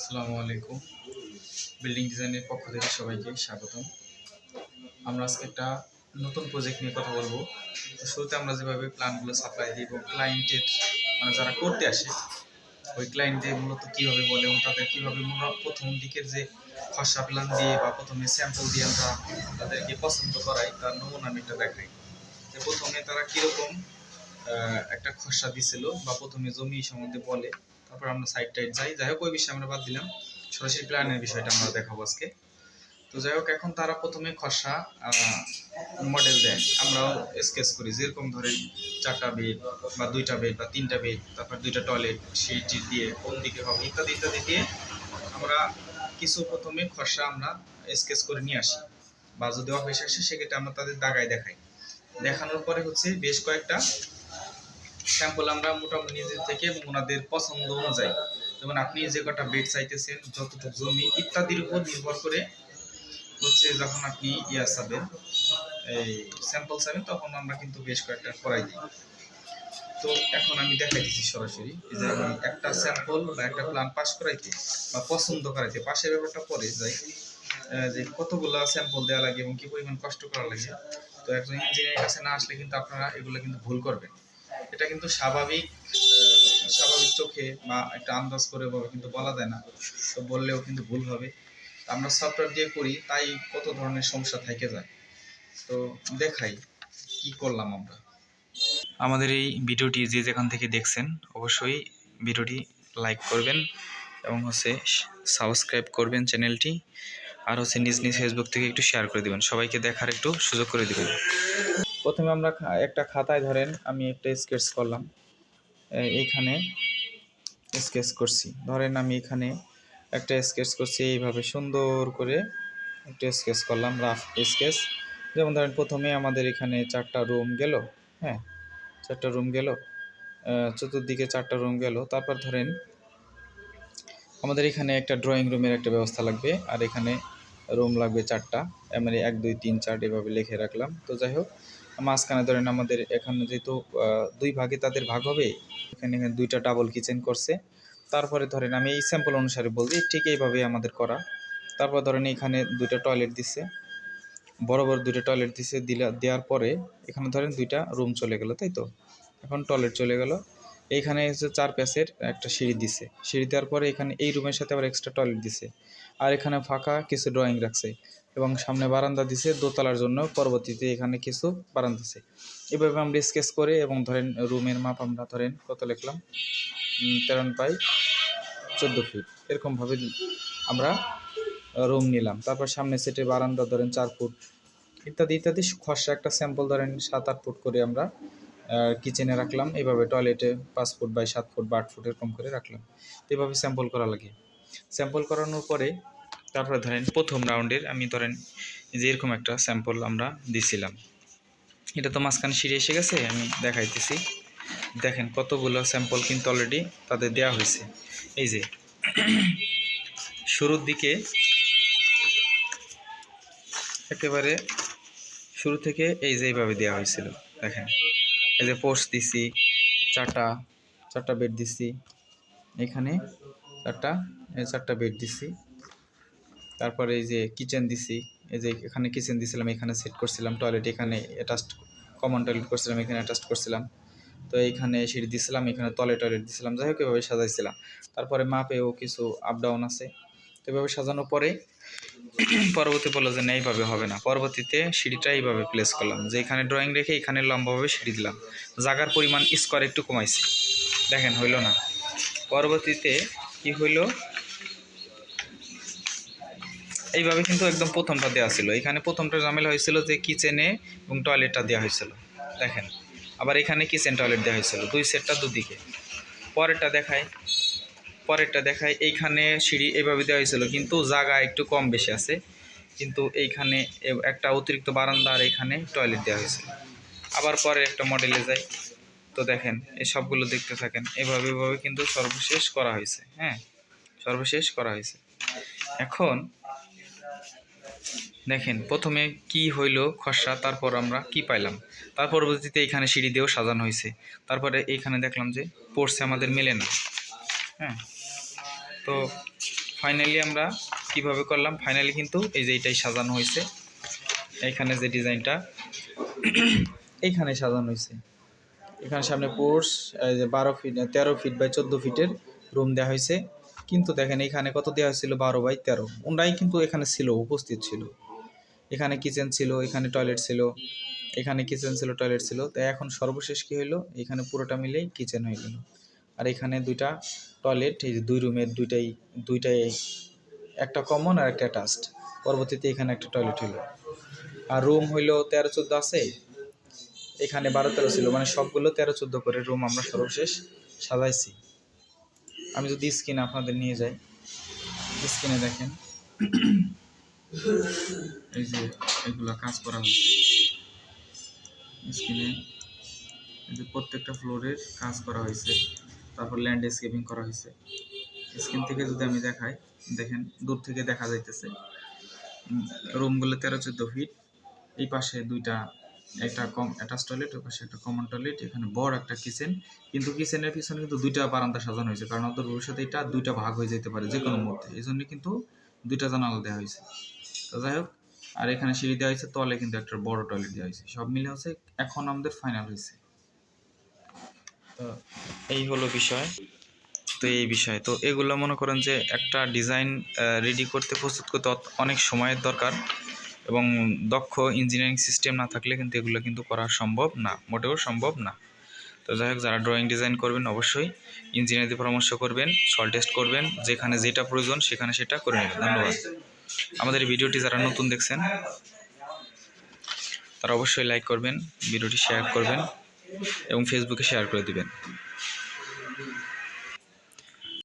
আসসালামু আলাইকুম। বিল্ডিং ডিজাইনের পক্ষ থেকে সবাইকে স্বাগতম। আমরা আজকে একটা নতুন প্রজেক্ট নিয়ে কথা বলব। শুরুতে আমরা যেভাবে প্ল্যানগুলো সাপ্লাই দিই এবং ক্লায়েন্টের মানে যারা করতে আসে, ওই ক্লায়েন্টদের মূলত কীভাবে বলে এবং তাদের কীভাবে প্রথম দিকের যে খসড়া প্ল্যান দিয়ে বা প্রথমে স্যাম্পল দিয়ে আমরা তাদেরকে পছন্দ করাই, তার নমুনা আমি একটা দেখাই। যে প্রথমে তারা কীরকম একটা খসড়া দিছিল বা প্রথমে জমি সম্বন্ধে বলে। তারপর আমরা সাইড টাইড যাই। যাই হোক, ওই বিষয়ে আমরা বাদ দিলাম। সরাসরি প্ল্যানের বিষয়টা আমরা দেখাবো আজকে। তো যাই হোক, এখন তারা প্রথমে খসড়া মডেল দেয়। আমরাও স্কেচ করি। যেরকম ধরেন চারটা বেড বা দুইটা বেড বা তিনটা বেড তারপর দুইটা টয়লেট সিটি দিয়ে কোন দিকে হবে, ইত্যাদি ইত্যাদি দিয়ে আমরা কিছু প্রথমে খসড়া আমরা স্কেচ করে নিয়ে আসি। বা যদি অফিস আসে, সেক্ষেত্রে আমরা তাদের দাগায় দেখাই। দেখানোর পরে হচ্ছে বেশ কয়েকটা স্যাম্পল আমরা মোটামুটি নিজের থেকে এবং ওনাদের পছন্দ অনুযায়ী। যেমন আপনি যে কটা বেড চাইতেছেন, যতটুকু জমি ইত্যাদির উপর নির্ভর করে হচ্ছে যখন আপনি ইয়া চাবেন এই স্যাম্পল চাবেন তখন আমরা কিন্তু বেশ কয়েকটা করাই দিই। তো এখন আমি দেখাই দিচ্ছি সরাসরি যে আমি একটা স্যাম্পল বা একটা প্ল্যান পাস করাইতে বা পছন্দ করাইতে, পাশের ব্যাপারটা পরে যাই। যে কতগুলো স্যাম্পল দেওয়া লাগে এবং কি পরিমাণ কষ্ট করা লাগে। তো একজন ইঞ্জিনিয়ারের কাছে না আসলে কিন্তু আপনারা এগুলো কিন্তু ভুল করবেন। এটা কিন্তু স্বাভাবিক স্বাভাবিক চোখে বা একটা আন্দাজ করে ভাবে কিন্তু বলা যায় না। তো বললেও কিন্তু ভুল হবে। আমরা সফটওয়্যার দিয়ে করি, তাই কত ধরনের সমস্যা থেকে যায়। তো দেখাই, কি করলাম আমরা? আমাদের এই ভিডিওটি যে যেখান থেকে দেখছেন, অবশ্যই ভিডিওটি লাইক করবেন এবং হচ্ছে সাবস্ক্রাইব করবেন চ্যানেলটি। আর হচ্ছে নিজ নিজ ফেসবুক থেকে একটু শেয়ার করে দিবেন। সবাইকে দেখার একটু সুযোগ করে দিবেন। প্রথমে আমরা একটা খাতায় ধরেন আমি একটা স্কেচ করলাম। এইখানে স্কেচ করছি। ধরেন আমি এখানে একটা স্কেচ করছি, এইভাবে সুন্দর করে একটা স্কেচ করলাম রাফ স্কেচ যেমন ধরেন প্রথমে আমাদের এখানে চারটা রুম গেল হ্যাঁ চারটা রুম গেল চতুর্দিকে চারটা রুম গেল। তারপর ধরেন আমাদের এখানে একটা ড্রয়িং রুমের একটা ব্যবস্থা লাগবে, আর এখানে রুম লাগবে চারটা। মানে এক, দুই, তিন, চার এভাবে লিখে রাখলাম। তো যাই হোক মাঝখানে ধরেন আমাদের এখানে যেহেতু দুই ভাগে তাদের ভাগ হবে, এখানে এখানে দুইটা ডাবল কিচেন করছে। তারপরে ধরেন আমি এই স্যাম্পল অনুসারে বলছি, ঠিক এইভাবে আমাদের করা। তারপর ধরেন এখানে দুইটা টয়লেট দিছে। বড় বড় দুইটা টয়লেট দিছে, দিলা, দেওয়ার পরে এখানে ধরেন দুইটা রুম চলে গেল, তাই তো? এখন টয়লেট চলে গেল। এইখানে হচ্ছে চার প্যাসের একটা সিঁড়ি দিছে। সিঁড়ি দেওয়ার পরে এখানে এই রুমের সাথে আবার এক্সট্রা টয়লেট দিছে। আর এখানে ফাঁকা কিছু ড্রয়িং রাখছে। এবং সামনে বারান্দা দিছে, দোতলার জন্য পরবর্তীতে এখানে কিছু বারান্দা আছে। এভাবে আমরা স্কেচ করে এবং ধরেন রুমের মাপ আমরা ধরেন কত লিখলাম? তেরো পাই চোদ্দ ফিট। এরকমভাবে আমরা রুম নিলাম। তারপর সামনে সেটে বারান্দা ধরেন চার ফুট। ইত্যাদি ইত্যাদি খসড়া একটা স্যাম্পল ধরেন সাত আট ফুট করে আমরা কিচেনে রাখলাম। এভাবে টয়লেটে পাঁচ ফুট বাই সাত ফুট বা আট ফুট এরকম করে রাখলাম। এভাবে স্যাম্পল করা লাগে। স্যাম্পল করানোর পরে তারপরে ধরেন প্রথম রাউন্ডের আমি ধরেন যে এরকম একটা স্যাম্পল আমরা দিছিলাম। এটা তো মাঝখানে সিঁড়ি এসে গেছে, আমি দেখাইতেছি। দেখেন কতগুলো স্যাম্পল কিন্তু অলরেডি তাদের দেওয়া হয়েছে। এই যে, শুরুর দিকে একেবারে শুরু থেকে এই যে এইভাবে দেওয়া হয়েছিল, দেখেন। এই যে পোস্ট দিছি, চারটা চারটা বেড দিছি। এখানে চারটা চারটা বেড দিছি। তারপরে এই যে কিচেন দিছি, এই যে এখানে কিচেন দিছিলাম, এখানে সেট করছিলাম টয়লেট এখানে অ্যাটাচ কমন টয়লেট করছিলাম, এখানে অ্যাটাচ করছিলাম। তো এইখানে সিঁড়ি দিছিলাম, এখানে তলে টয়লেট দিছিলাম, যাই হোক, এভাবে সাজাইছিলাম। তারপরে মাপেও কিছু আপ ডাউন আছে। তো এভাবে সাজানোর পরে পরবর্তী বলল যে না, এইভাবে হবে না। পরবর্তীতে সিঁড়িটা এইভাবে প্লেস করলাম, যে এখানে ড্রয়িং রেখে এখানে লম্বাভাবে সিঁড়ি দিলাম। জাগার পরিমাণ স্কোয়ার একটু কমাইছি। দেখেন, হইল না। পরবর্তীতে কি হইল? এইভাবে কিন্তু একদম প্রথমটা দেওয়া ছিল। এখানে প্রথমটা ঝামেলা হয়েছিল যে কিচেনে এবং টয়লেটটা দেওয়া হয়েছিল। দেখেন, আবার এখানে কিচেন টয়লেট দেওয়া হয়েছিল, দুই সেটটা দুদিকে। পরেরটা দেখায় পরেরটা দেখায় এইখানে সিঁড়ি এইভাবে দেওয়া হয়েছিল, কিন্তু জায়গা একটু কম বেশি আছে। কিন্তু এইখানে একটা অতিরিক্ত বারান্দা আর এখানে টয়লেট দেওয়া হয়েছিল। আবার পরে একটা মডেলে যায় তো দেখেন, এই সবগুলো দেখতে থাকেন, এভাবে এভাবে কিন্তু সর্বশেষ করা হয়েছে হ্যাঁ? সর্বশেষ করা হয়েছে। এখন দেখেন, প্রথমে কি হইল খসড়া, তারপর আমরা কি পাইলাম? তার পরবর্তীতে এখানে সিঁড়ি দিয়েও সাজানো হয়েছে। তারপরে এইখানে দেখলাম যে পড়ছে আমাদের মেলে না। হ্যাঁ? তো ফাইনালি আমরা কীভাবে করলাম? ফাইনালি কিন্তু এই যে এইটাই সাজানো হয়েছে। এইখানে যে ডিজাইনটা এইখানে সাজানো হয়েছে। এখানে সামনে পোর্স এই যে বারো ফিট, তেরো ফিট বাই চোদ্দ ফিটের রুম দেওয়া হয়েছে। কিন্তু দেখেন এখানে কত দেওয়া হয়েছিল? বারো বাই তেরো। ওনারাই কিন্তু এখানে ছিল, উপস্থিত ছিল। এখানে কিচেন ছিল, এখানে টয়লেট ছিল, এখানে কিচেন ছিল টয়লেট ছিল। তাই এখন সর্বশেষ কী হইল? এখানে পুরোটা মিলেই কিচেন হয়ে গেল। আর এখানে দুইটা টয়লেট এই দুই রুমের দুইটাই দুইটাই একটা কমন আর একটা অ্যাটাচড পরবর্তীতে এখানে একটা টয়লেট হইল। আর রুম হইল তেরো চোদ্দ আছে। এখানে বারো তেরো ছিল। মানে সবগুলো তেরো চোদ্দ করে রুম আমরা সর্বশেষ সাজাইছি। আমি যদি স্ক্রিনে আপনাদের নিয়ে যাই, স্ক্রিনে দেখেন। এই যে এগুলো কাজ করা হচ্ছে। স্ক্রিনে এই যে প্রত্যেকটা ফ্লোরের কাজ করা হয়েছে, তারপর ল্যান্ডস্কেপিং করা হয়েছে। স্ক্রিন থেকে যদি আমি দেখাই, দেখেন, দূর থেকে দেখা যাইতেছে। রুমগুলো তেরো চোদ্দ ফিট এই পাশে দুইটা একটা কম অ্যাটাচ টয়লেট ওই পাশে একটা কমন টয়লেট এখানে বড় একটা কিচেন কিন্তু কিচেনের পিছনে কিন্তু দুইটা বারান্দা সাজানো হয়েছে, কারণ অত ভবিষ্যতে এটা দুইটা ভাগ হয়ে যেতে পারে যে কোনো মুহূর্তে এই জন্য কিন্তু দুইটা জানালা দেওয়া হয়েছে। তো যাই হোক, আর এখানে সিঁড়ি দেওয়া হয়েছে, তলে কিন্তু একটা বড় টয়লেট দেওয়া হয়েছে। সব মিলে হচ্ছে এখন আমাদের ফাইনাল হয়েছে। তো এই হলো বিষয়। তো এই বিষয়, তো এগুলো মনে করেন যে একটা ডিজাইন রেডি করতে, প্রস্তুত করতে অনেক সময়ের দরকার। এবং দক্ষ ইঞ্জিনিয়ারিং সিস্টেম না থাকলে কিন্তু এগুলো কিন্তু করা সম্ভব না, মোটেও সম্ভব না। তো যাই হোক, যারা ড্রয়িং ডিজাইন করবেন অবশ্যই ইঞ্জিনিয়ারদের পরামর্শ করবেন সল টেস্ট করবেন, যেখানে যেটা প্রয়োজন সেখানে সেটা করে নেবেন। ধন্যবাদ। আমাদের ভিডিওটি যারা নতুন দেখছেন, তারা অবশ্যই লাইক করবেন, ভিডিওটি শেয়ার করবেন এবং ফেসবুকে শেয়ার করে দিবেন।